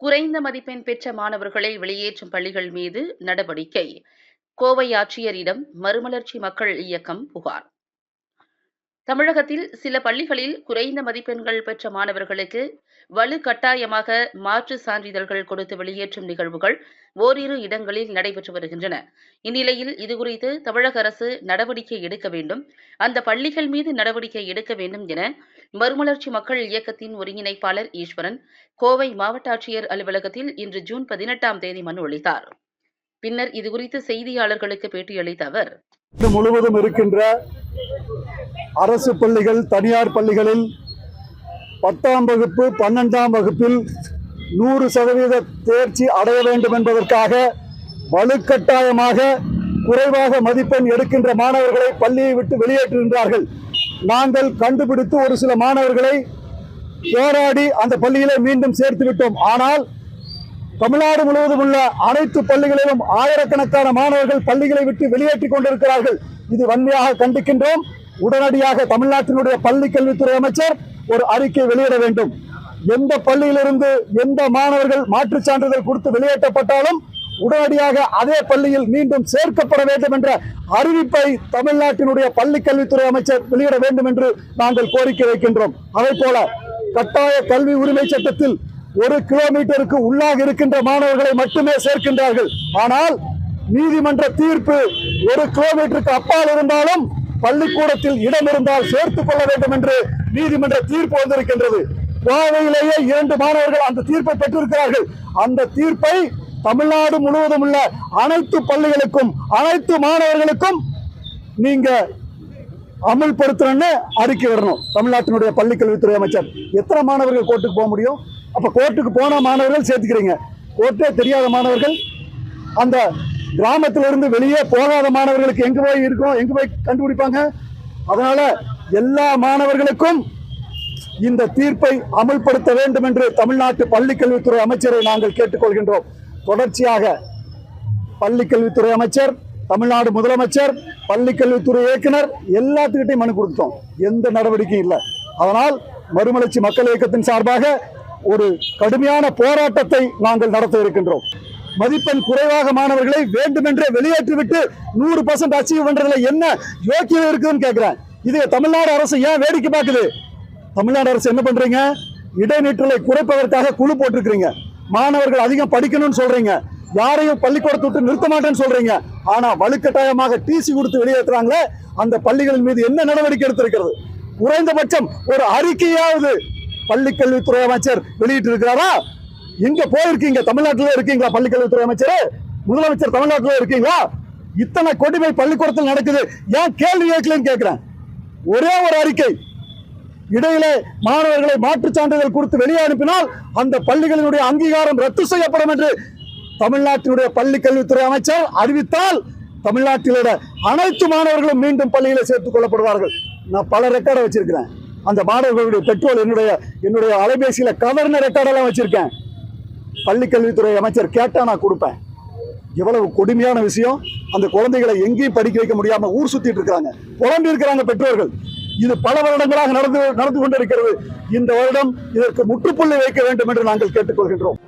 குறைந்த மதிப்பெண் பெற்ற மாணவர்களை வெளியேற்றும் பள்ளிகள் மீது நடவடிக்கை. கோவை ஆட்சியரிடம் மறுமலர்ச்சி மக்கள் இயக்கம் புகார். தமிழகத்தில் சில பள்ளிகளில் குறைந்த மதிப்பெண்கள் பெற்ற மாணவர்களுக்கு வலுக்கட்டாயமாக மாற்று சான்றிதழ்கள் கொடுத்து வெளியேற்றும் நிகழ்வுகள் ஓரிரு இடங்களில் நடைபெற்று வருகின்றன. இந்நிலையில் இதுகுறித்து தமிழக அரசு நடவடிக்கை எடுக்க வேண்டும். அந்த பள்ளிகள் மீது நடவடிக்கை எடுக்க வேண்டும் என மறுமலர்ச்சி மக்கள் இயக்கத்தின் ஒருங்கிணைப்பாளர் ஈஸ்வரன் கோவை மாவட்ட ஆட்சியர் அலுவலகத்தில் இன்று ஜூன் பதினெட்டாம் தேதி மனு அளித்தார். பின்னர் இதுகுறித்து செய்தியாளர்களுக்கு பேட்டியளித்த அவர் முழுவதும் இருக்கின்ற அரசு பள்ளிகள் தனியார் பள்ளிகளில் பத்தாம் வகுப்பு பன்னெண்டாம் வகுப்பில் நூறு சதவீத தேர்ச்சி அடைய வேண்டும் என்பதற்காக வலுக்கட்டாயமாக குறைவாக மதிப்பெண் எடுக்கின்ற மாணவர்களை பள்ளியை விட்டு வெளியேற்றுகின்றார்கள் நாங்கள் கண்டுபிடித்து ஒரு சில மாணவர்களை போராடி அந்த பள்ளியிலே மீண்டும் சேர்த்து விட்டோம். ஆனால் தமிழ்நாடு முழுவதும் உள்ள அனைத்து பள்ளிகளிலும் ஆயிரக்கணக்கான மாணவர்கள் பள்ளிகளை விட்டு வெளியேற்றிக் கொண்டிருக்கிறார்கள். இது வன்மையாக கண்டிக்கின்றோம். உடனடியாக தமிழ்நாட்டினுடைய பள்ளி கல்வித்துறை அமைச்சர் ஒரு அறிக்கை வெளியிட வேண்டும். எந்த பள்ளியிலிருந்து எந்த மாணவர்கள் மாற்றுச் சான்றிதழ் கொடுத்து வெளியேற்றப்பட்டாலும் உடனடியாக அதே பள்ளியில் மீண்டும் சேர்க்கப்பட வேண்டும் என்ற அறிவிப்பை தமிழ்நாட்டினுடைய பள்ளி கல்வித்துறை அமைச்சர் வெளியிட வேண்டும் என்று நாங்கள் கோரிக்கை வைக்கின்றோம். அதே போல கட்டாய கல்வி உரிமை சட்டத்தில் ஒரு கிலோமீட்டருக்கு உள்ளாக இருக்கின்ற மாணவர்களை மட்டுமே சேர்க்கின்றார்கள். ஆனால் நீதிமன்ற தீர்ப்பு ஒரு கிலோமீட்டருக்கு அப்பால் இருந்தாலும் பள்ளிக்கூடத்தில் இடம் இருந்தால் சேர்த்துக் கொள்ள வேண்டும் என்று நீதிமன்ற தீர்ப்பு வந்திருக்கின்றது. கோவையிலேயே இரண்டு மாணவர்கள் அந்த தீர்ப்பை பெற்றிருக்கிறார்கள். அந்த தீர்ப்பை தமிழ்நாடு முழுவதும் உள்ள அனைத்து பள்ளிகளுக்கும் அனைத்து மாணவர்களுக்கும் நீங்க அமல்படுத்தணும்னு அறிக்கை விடணும். தமிழ்நாட்டினுடைய பள்ளி கல்வித்துறை அமைச்சர். எத்தனை மாணவர்கள் கோர்ட்டுக்கு போக முடியும்? அப்ப கோர்ட்டுக்கு போன மாணவர்கள் சேர்த்துக்கிறீங்க. கோர்ட்டே தெரியாத மாணவர்கள் அந்த கிராமத்திலிருந்து வெளியே போகாத மாணவர்களுக்கு எங்க போய் இருக்கும் எங்க போய் கண்டுபிடிப்பாங்க? அதனால எல்லா மாணவர்களுக்கும் இந்த தீர்ப்பை அமல்படுத்த வேண்டும் என்று தமிழ்நாட்டு பள்ளிக்கல்வித்துறை அமைச்சரை நாங்கள் கேட்டுக்கொள்கின்றோம். தொடர்ச்சியாக பள்ளி கல்வித்துறை அமைச்சர் தமிழ்நாடு முதலமைச்சர் பள்ளி கல்வித்துறை இயக்குனர் எல்லாத்துக்கிட்டையும் மனு கொடுத்தோம். எந்த நடவடிக்கையும் இல்லை. அதனால் மறுமலர்ச்சி மக்கள் இயக்கத்தின் சார்பாக ஒரு கடுமையான போராட்டத்தை நாங்கள் நடத்த இருக்கின்றோம். மதிப்பெண் குறைவாக மாணவர்களை வேண்டுமென்றே வெளியேற்றிவிட்டு நூறு பர்சன்ட் அச்சீவ் பண்றதுல என்ன யோக்கியம் இருக்குதுன்னு கேட்கிறேன் இது தமிழ்நாடு அரசு ஏன் வேடிக்கை பார்க்குது? தமிழ்நாடு அரசு என்ன பண்றீங்க? இடைநிற்றலை குறைப்பதற்காக குழு போட்டிருக்கிறீங்க. மாணவர்கள் அதிகம் படிக்கணும்னு சொல்றீங்க. யாரையும் பள்ளிக்கூடத்தை விட்டு நிறுத்த மாட்டேன்னு சொல்றீங்க. ஆனா வலுக்கட்டாயமாக டிசி கொடுத்து வெளியேற்றுறாங்களே அந்த பள்ளிகளின் மீது என்ன நடவடிக்கை எடுத்திருக்கிறது? குறைந்தபட்சம் ஒரு அறிக்கையாவது பள்ளிக்கல்வித்துறை அமைச்சர் வெளியிட்டு இருக்கிறாரா எங்க போயிருக்கீங்க? தமிழ்நாட்டில் இருக்கீங்களா பள்ளிக்கல்வித்துறை அமைச்சர்? முதலமைச்சர் தமிழ்நாட்டில் இருக்கீங்களா? இத்தனை கொடுமை பள்ளிக்கூடத்தில் நடக்குது. ஏன் கேள்வி கேட்கலன்னு கேட்கிறேன். ஒரே ஒரு அறிக்கை இடையிலே மாணவர்களை மாற்றுச் சான்றிதழ் கொடுத்து வெளியே அனுப்பினால் அந்த பள்ளிகளினுடைய அங்கீகாரம் ரத்து செய்யப்படும் என்று தமிழ்நாட்டினுடைய பள்ளி கல்வித்துறை அமைச்சர் அறிவித்தால் தமிழ்நாட்டிலுள்ள அனைத்து மாணவர்களும் மீண்டும் பள்ளியில சேர்த்துக் கொள்ளப்படுவார்கள். நான் பல ரெக்கார்டை வச்சிருக்கிறேன். அந்த மாணவர்களுடைய பெற்றோர் என்னுடைய என்னுடைய அலைபேசியில கவர்ன ரெக்கார்டெல்லாம் வச்சிருக்கேன். பள்ளி கல்வித்துறை அமைச்சர் கேட்டா நான் கொடுப்பேன். எவ்வளவு கொடுமையான விஷயம். அந்த குழந்தைகளை எங்கேயும் படிக்க வைக்க முடியாம ஊர் சுத்திட்டு இருக்காங்க புலம்பி இருக்கிறாங்க பெற்றோர்கள். இது பல வருடங்களாக நடந்து நடந்து கொண்டிருக்கிறது. இந்த வருடம் இதற்கு முற்றுப்புள்ளி வைக்க வேண்டும் என்று நாங்கள் கேட்டுக்கொள்கின்றோம்.